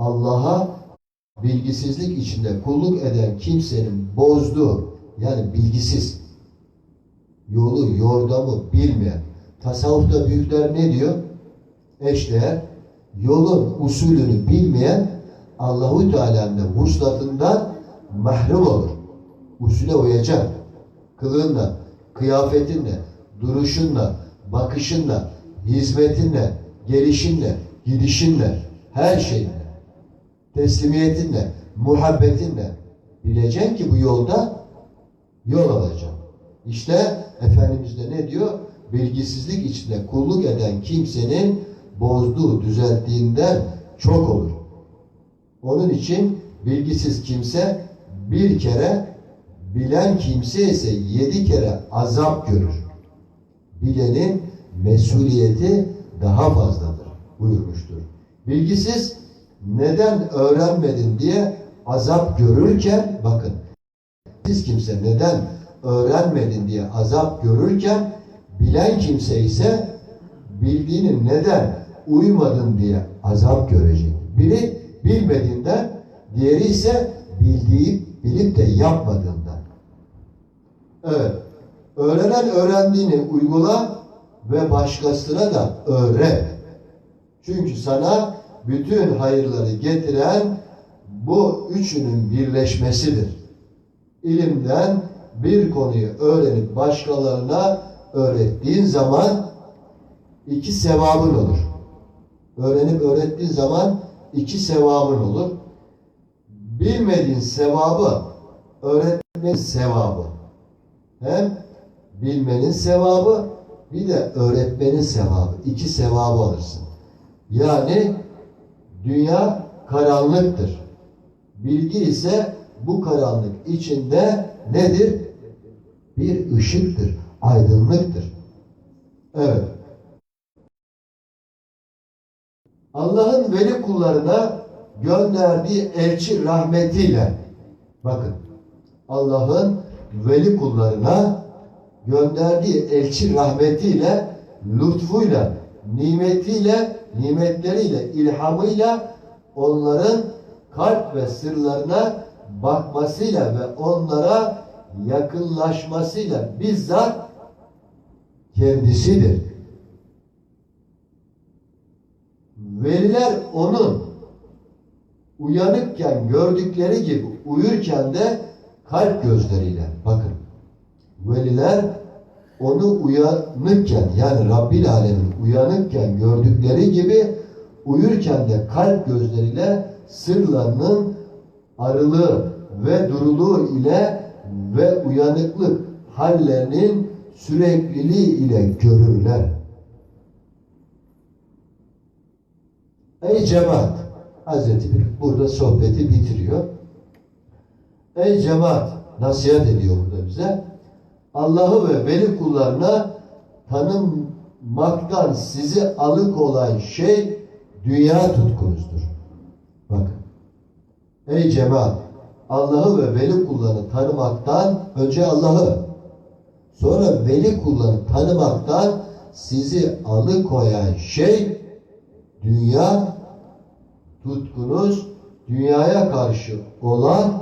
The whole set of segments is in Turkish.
Allah'a bilgisizlik içinde kulluk eden kimsenin bozduğu yani bilgisiz yolu yordamı bilmeyen tasavvufta büyükler ne diyor? Eşdeğer yolun usulünü bilmeyen Allahu Teala'nın vuslatından mahrum olur. Usule uyacak. Kılığınla, kıyafetinle, duruşunla, bakışınla, hizmetinle, gelişinle, gidişinle, her şeyinle, teslimiyetinle, muhabbetinle bileceksin ki bu yolda yol alacağım. İşte Efendimiz de ne diyor? Bilgisizlik içinde kulluk eden kimsenin bozduğu, düzelttiğinden çok olur. Onun için bilgisiz kimse bir kere, bilen kimse ise yedi kere azap görür. Bilenin mesuliyeti daha fazladır buyurmuştur. Bilgisiz neden öğrenmedin diye azap görürken bakın siz kimse neden öğrenmedin diye azap görürken bilen kimse ise bildiğini neden uymadın diye azap görecek. Biri bilmediğinden, diğeri ise bildiği bilip de yapmadığından. Evet. Öğrenen öğrendiğini uygula ve başkasına da öğret. Çünkü sana bütün hayırları getiren bu üçünün birleşmesidir. İlimden bir konuyu öğrenip başkalarına öğrettiğin zaman iki sevabın olur. Öğrenip öğrettiğin zaman iki sevabın olur. Bilmediğin sevabı öğretmenin sevabı. Hem bilmenin sevabı bir de öğretmenin sevabı. İki sevabı alırsın. Yani dünya karanlıktır. Bilgi ise bu karanlık içinde nedir? Bir ışıktır, aydınlıktır. Evet. Allah'ın veli kullarına gönderdiği elçi rahmetiyle bakın Allah'ın veli kullarına gönderdiği elçi rahmetiyle lütfuyla nimetiyle nimetleriyle ilhamıyla onların kalp ve sırlarına bakmasıyla ve onlara yakınlaşmasıyla bizzat kendisidir. Veliler onun uyanıkken gördükleri gibi uyurken de kalp gözleriyle bakın. Veliler onu uyanıkken yani Rabbil Alemin uyanıkken gördükleri gibi uyurken de kalp gözleriyle sırlarının arılığı ve duruluğu ile ve uyanıklık hallerinin sürekliliği ile görürler. Ey cemaat, Hazreti Bir burada sohbeti bitiriyor. Ey cemaat, nasihat ediyor burada bize. Allah'ı ve veli kullarına tanımaktan sizi alıkolan şey dünya tutkunuzdur. Bakın. Ey cemaat, Allah'ı ve veli kullarını tanımaktan önce Allah'ı sonra veli kullarını tanımaktan sizi alıkoyan şey dünya tutkunuz, dünyaya karşı olan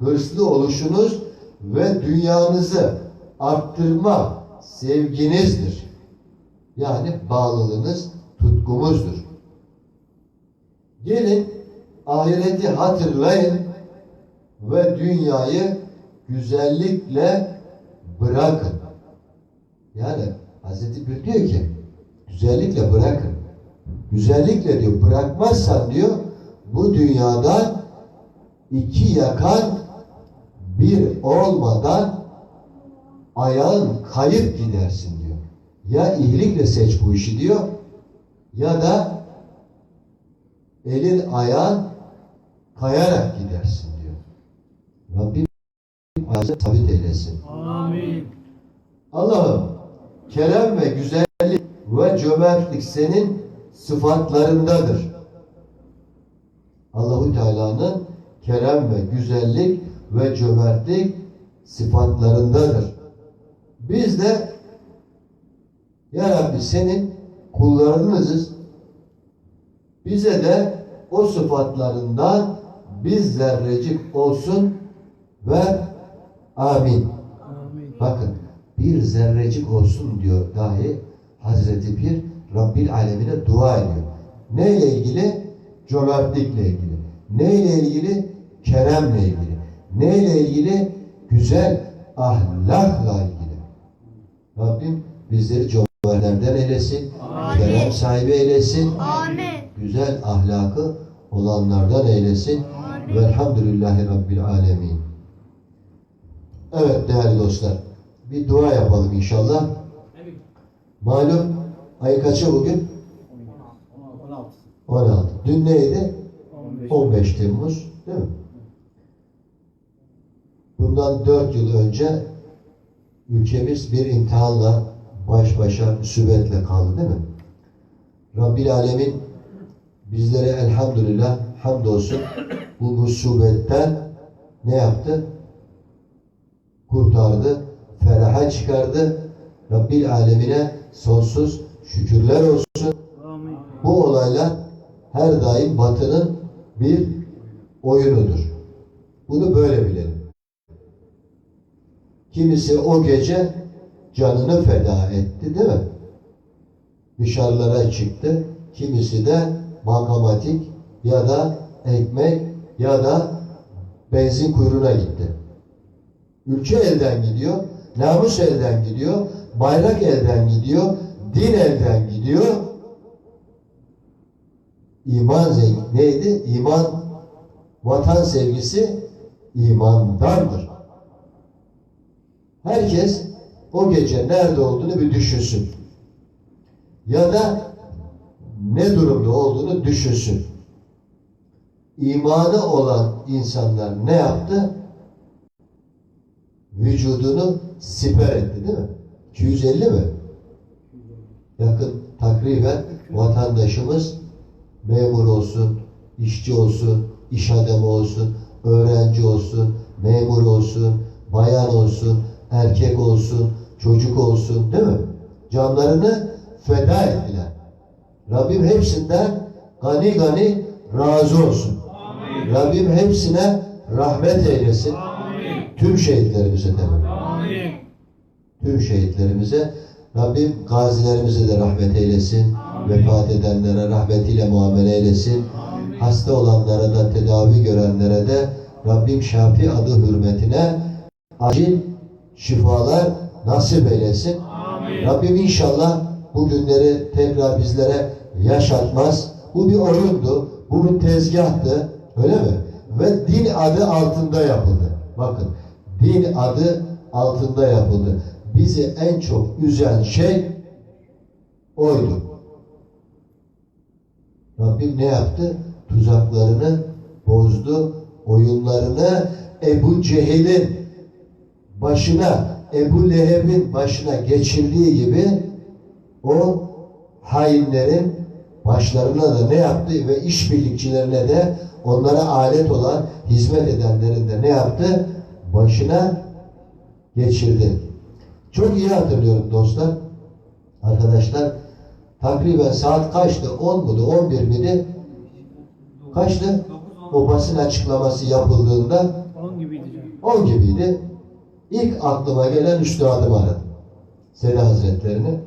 hırslı oluşunuz ve dünyanızı arttırma sevginizdir. Yani bağlılığınız, tutkumuzdur. Gelin ahireti hatırlayın ve dünyayı güzellikle bırakın. Yani Hazreti Bir diyor ki güzellikle bırakın. Güzellikle diyor bırakmazsan diyor bu dünyadan iki yakan bir olmadan ayağın kayıp gidersin diyor. Ya iyilikle seç bu işi diyor ya da elin ayağın kayarak gidersin diyor. Rabbim ayağını sabit eylesin. Amin. Allah'ım kerem ve güzellik ve cömertlik senin sıfatlarındadır. Allahu Teala'nın kerem ve güzellik ve cömertlik sıfatlarındadır. Biz de Ya Rabbi senin kullarınızız. Bize de o sıfatlarından biz zerrecik olsun ve amin. Bakın bir zerrecik olsun diyor dahi Hazreti Pir Rabbil Alemine dua ediyor. Neyle ilgili? Cömertlikle ilgili. Neyle ilgili? Keremle ilgili. Neyle ilgili? Güzel ahlakla ilgili. Rabbim bizleri cömertlerden eylesin. Amin. Kerem sahibi eylesin. Amin. Güzel ahlakı olanlardan eylesin. Amin. Velhamdülillahi Rabbil Alemin. Evet değerli dostlar. Bir dua yapalım inşallah. Malum ay kaçı bugün? 16. Dün neydi? 15 Temmuz değil mi? Bundan 4 yıl önce ülkemiz bir imtihanla baş başa müsibetle kaldı değil mi? Rabbil Alemin bizlere elhamdülillah hamdolsun bu musibetten ne yaptı? Kurtardı, feraha çıkardı. Rabbil Alemine sonsuz şükürler olsun. Bu olaylar her daim batının bir oyunudur. Bunu böyle bilelim. Kimisi o gece canını feda etti değil mi? Dışarılara çıktı. Kimisi de bankamatik ya da ekmek ya da benzin kuyruğuna gitti. Ülke elden gidiyor, namus elden gidiyor, bayrak elden gidiyor, din elden gidiyor. İman neydi? İman, vatan sevgisi imandandır. Herkes o gece nerede olduğunu bir düşünsün. Ya da ne durumda olduğunu düşünsün. İmanı olan insanlar ne yaptı? Vücudunu siper etti değil mi? 250 mi? Yakın takriben vatandaşımız memur olsun, işçi olsun, iş adamı olsun, öğrenci olsun, memur olsun, bayan olsun, erkek olsun, çocuk olsun değil mi? Canlarını feda ettiler. Rabbim hepsinden gani gani razı olsun. Rabbim hepsine rahmet eylesin. Tüm şehitlerimize tabii. Tüm şehitlerimize Rabbim gazilerimize de rahmet eylesin. Vefat edenlere rahmetiyle muamele eylesin. Hasta olanlara da tedavi görenlere de Rabbim Şafi adı hürmetine acil şifalar nasip eylesin. Rabbim inşallah bu günleri tekrar bizlere yaşatmaz. Bu bir oyundu. Bu bir tezgahtı. Öyle mi? Ve din adı altında yapıldı. Bakın din adı altında yapıldı. Bizi en çok üzen şey oydu. Rabbim ne yaptı? Tuzaklarını bozdu, oyunlarını Ebu Cehil'in başına, Ebu Leheb'in başına geçirdiği gibi o hainlerin başlarına da ne yaptı ve işbirlikçilerine de onlara alet olan hizmet edenlerin de ne yaptı? Başına geçirdi. Çok iyi hatırlıyorum dostlar. Arkadaşlar takriben saat kaçtı? 10 muydu? 11 miydi? Kaçtı? O basın açıklaması yapıldığında 10 gibiydi canım. 10 gibiydi. İlk aklıma gelen üstadımı aradım. Sede Hazretlerini.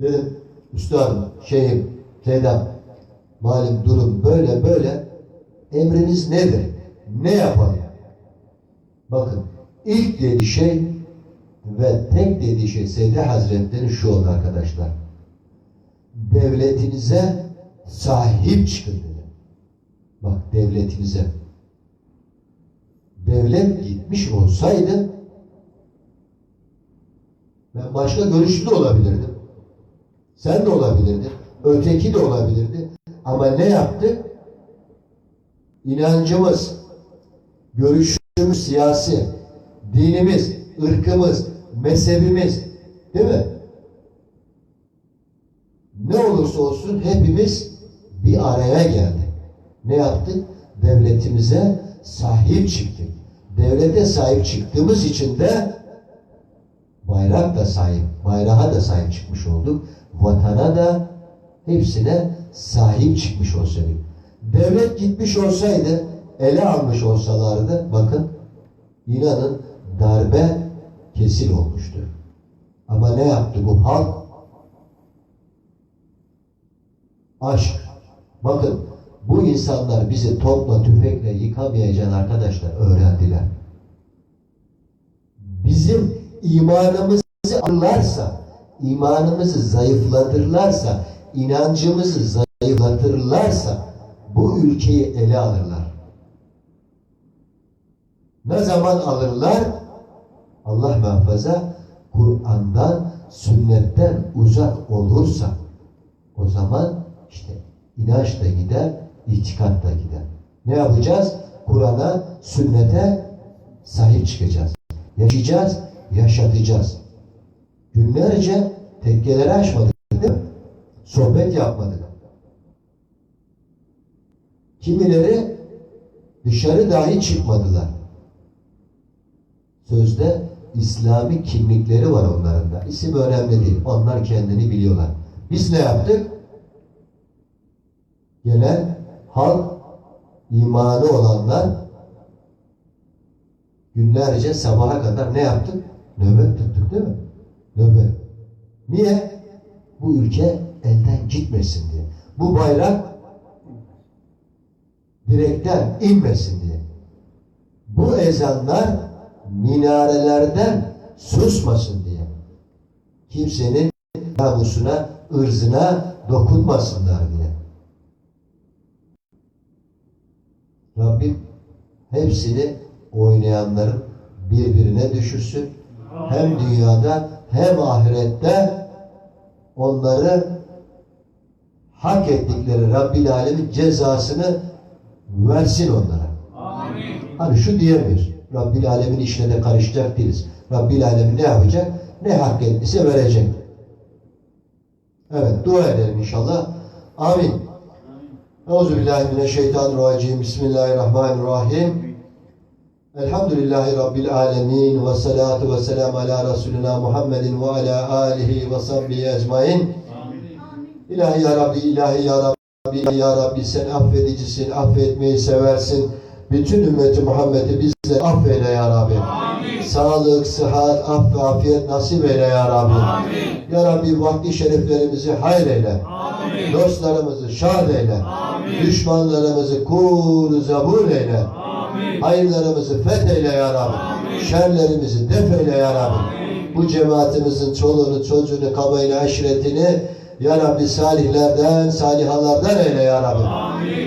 Dedim, üstadım, şeyhim, Seydam, malum durum böyle böyle. Emriniz nedir? Ne yapalım? Bakın, ilk dediği şey ve tek dediği şey Seyde Hazretleri şu oldu arkadaşlar. Devletinize sahip çıkın dedi. Bak devletinize devlet gitmiş olsaydı ben başka görüşlü olabilirdim. Sen de olabilirdin. Öteki de olabilirdi. Ama ne yaptık? İnancımız, görüşümüz siyasi, dinimiz, ırkımız, mezhebimiz değil mi? Ne olursa olsun hepimiz bir araya geldik. Ne yaptık? Devletimize sahip çıktık. Devlete sahip çıktığımız için de bayrak da sahip, bayrağa da sahip çıkmış olduk. Vatana da hepsine sahip çıkmış olsaydık. Devlet gitmiş olsaydı, ele almış olsalardı, bakın, inanın darbe kesin olmuştu. Ama ne yaptı bu halk? Aşk. Bakın, bu insanlar bizi topla tüfekle yıkamayacağını arkadaşlar öğrendiler. Bizim imanımızı alırlarsa, imanımızı zayıflatırlarsa, inancımızı zayıflatırlarsa bu ülkeyi ele alırlar. Ne zaman alırlar? Allah muhafaza Kur'an'dan, sünnetten uzak olursa o zaman işte inanç da gider, itikat da gider. Ne yapacağız? Kur'an'a, sünnete sahip çıkacağız. Yaşayacağız, yaşatacağız. Günlerce tekkeleri açmadık değil mi? Sohbet yapmadık. Kimileri dışarı dahi çıkmadılar. Sözde İslami kimlikleri var onların da. İsim önemli değil. Onlar kendini biliyorlar. Biz ne yaptık? Genel halk imanı olanlar günlerce sabaha kadar ne yaptık? Nöbet tuttuk değil mi? Nöbet. Niye? Bu ülke elden gitmesin diye. Bu bayrak direkten inmesin diye. Bu ezanlar minarelerden susmasın diye. Kimsenin namusuna, ırzına dokunmasınlar diye. Rabbim hepsini oynayanların birbirine düşürsün. Hem dünyada hem ahirette onları hak ettikleri Rabbil Alemin cezasını versin onlara. Hani şu diyemiyoruz. Rabbil Alemin işine de karışacak değiliz. Rabbil Alemin ne yapacak? Ne hak ettiyse verecek. Evet dua edelim inşallah. Amin. Euzubillahimineşşeytanirracim. Bismillahirrahmanirrahim. Elhamdülillahi Rabbil alemin ve salatu ve selamu ala Resulina Muhammedin ve ala alihi ve sahbihi ecmain. İlahi ya Rabbi, ilahi ya Rabbi, ilahi ya Rabbi sen affedicisin, affetmeyi seversin. Bütün ümmeti Muhammed'i bizlere affeyle ya Rabbi. Sağlık, sıhhat, af ve afiyet nasip eyle ya Rabbi. Ya Rabbi vakti şeriflerimizi hayır eyle. Dostlarımızı şad eyle. Düşmanlarımızı kur zabur eyle. Hayırlarımızı fetheyle ya Rabbi. Şerlerimizi def eyle ya Rabbi. Bu cemaatimizin çoluğunu, çocuğunu, kabayla aşiretini ya Rabbi salihlerden, salihalardan eyle ya Rabbi.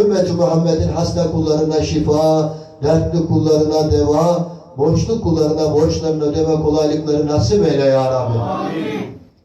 Ümmeti Muhammed'in hasta kullarına şifa, dertli kullarına deva, borçlu kullarına borçlarını ödeme kolaylıkları nasip eyle ya Rabbi.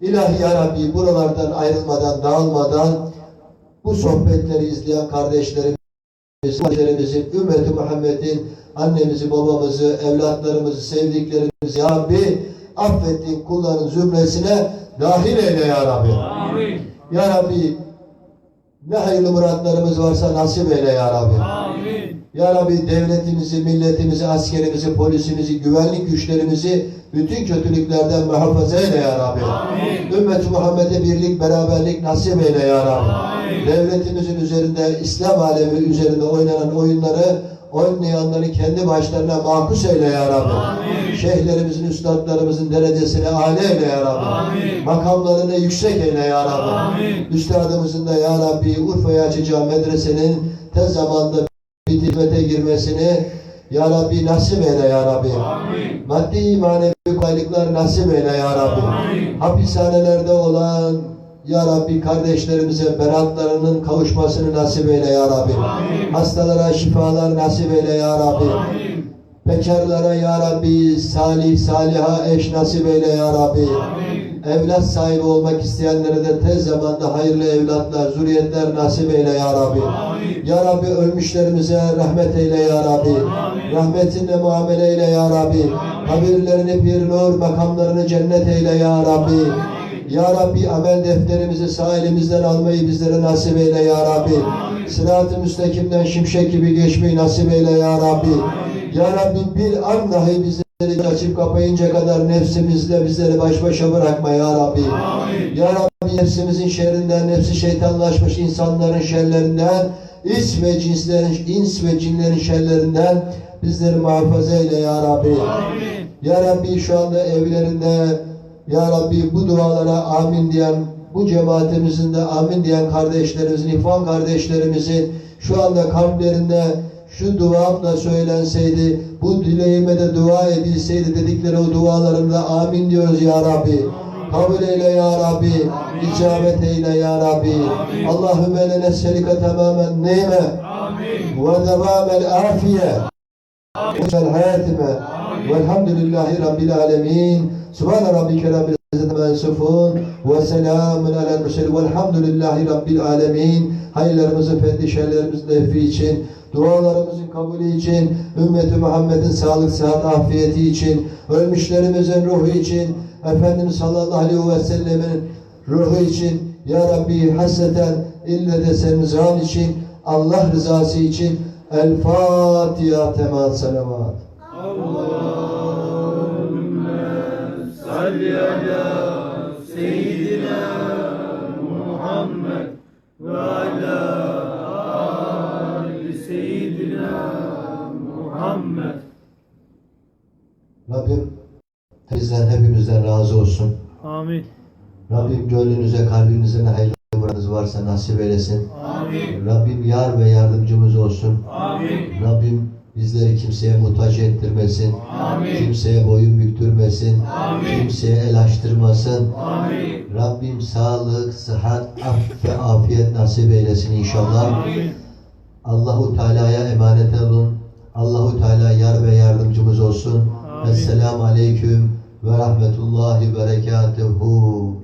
İlahi ya Rabbi buralardan ayrılmadan, dağılmadan bu sohbetleri izleyen kardeşlerim kardeşlerimizin, ümmeti Muhammed'in, annemizi, babamızı, evlatlarımızı, sevdiklerimizi Ya Rabbi affettiğin kulların zümresine dahil eyle Ya Rabbi. Amin. Ya Rabbi ne hayırlı muratlarımız varsa nasip eyle Ya Rabbi. Amin. Ya Rabbi devletimizi, milletimizi, askerimizi, polisimizi, güvenlik güçlerimizi bütün kötülüklerden muhafaza eyle Ya Rabbi. Ümmeti Muhammed'e birlik, beraberlik nasip eyle Ya Rabbi. Amin. Devletimizin üzerinde, İslam alemi üzerinde oynanan oyunları oynayanları kendi başlarına mahkus eyle Ya Rabbi. Amin. Şeyhlerimizin, üstadlarımızın derecesini âli eyle Ya Rabbi. Amin. Makamlarını yüksek eyle Ya Rabbi. Amin. Üstadımızın da Ya Rabbi Urfa'ya açacağı medresenin tez zamanda bir hizmete girmesini Ya Rabbi nasip eyle Ya Rabbi. Amin. Maddi manevi kolaylıklar nasip eyle Ya Rabbi. Amin. Hapishanelerde olan Ya Rabbi kardeşlerimize beratlarının kavuşmasını nasip eyle Ya Rabbi. Amin. Hastalara şifalar nasip eyle Ya Rabbi. Amin. Bekarlara Ya Rabbi salih saliha eş nasip eyle Ya Rabbi. Amin. Evlat sahibi olmak isteyenlere de tez zamanda hayırlı evlatlar, zürriyetler nasip eyle Ya Rabbi. Amin. Ya Rabbi ölmüşlerimize rahmet eyle Ya Rabbi. Amin. Rahmetinle muamele eyle Ya Rabbi. Kabirlerini bir nur, makamlarını cennet eyle Ya Rabbi. Ya Rabbi amel defterimizi sağ elimizden almayı bizlere nasip eyle Ya Rabbi. Sırat-ı müstakimden şimşek gibi geçmeyi nasip eyle Ya Rabbi. Ya Rabbi bir an dahi bizleri açıp kapayınca kadar nefsimizle bizleri baş başa bırakma Ya Rabbi. Amin. Ya Rabbi nefsimizin şerrinden, nefsi şeytanlaşmış insanların şerlerinden ins ve cinslerin, ins ve cinlerin şerlerinden bizleri muhafaza eyle ya Rabbi. Ya Rabbi şu anda evlerinde Ya Rabbi bu dualara amin diyen bu cemaatimizin de amin diyen kardeşlerimizin, ifan kardeşlerimizin şu anda kalplerinde şu duam da söylenseydi, bu dileğime de dua edilseydi dedikleri o dualarımla amin diyoruz ya Rabbi. Kabul eyle ya Rabbi. Amin. İcabet eyle ya Rabbi. Allahümme lene selike tamamen neyme. Amin. Ve devamel afiye. Amin. hayatime. Amin. Velhamdülillahi Rabbil alemin. Subhane Rabbike Rabbil izzet mensufun. Ve selamun alel müşer. Velhamdülillahi Rabbil alemin. Hayırlarımızı fetih şerlerimizin nefri için dualarımızın kabulü için, ümmeti Muhammed'in sağlık, sıhhat, afiyeti için, ölmüşlerimizin ruhu için, Efendimiz sallallahu aleyhi ve sellemin ruhu için, Ya Rabbi hasreten ille de senin için, Allah rızası için, El Fatiha temat salavat. Allahümme salli ala Rabbim bizden hepimizden razı olsun. Amin. Rabbim gönlünüze, kalbinize ne hayırlı muradınız varsa nasip eylesin. Amin. Rabbim yar ve yardımcımız olsun. Amin. Rabbim bizleri kimseye muhtaç ettirmesin. Amin. Kimseye boyun büktürmesin. Amin. Kimseye el açtırmasın. Amin. Rabbim sağlık, sıhhat, af ve afiyet nasip eylesin inşallah. Amin. Allahu Teala'ya emanet olun. Allahu Teala yar ve yardımcımız olsun. Amin. Esselamu Aleyküm ve Rahmetullahi Berekatuhu.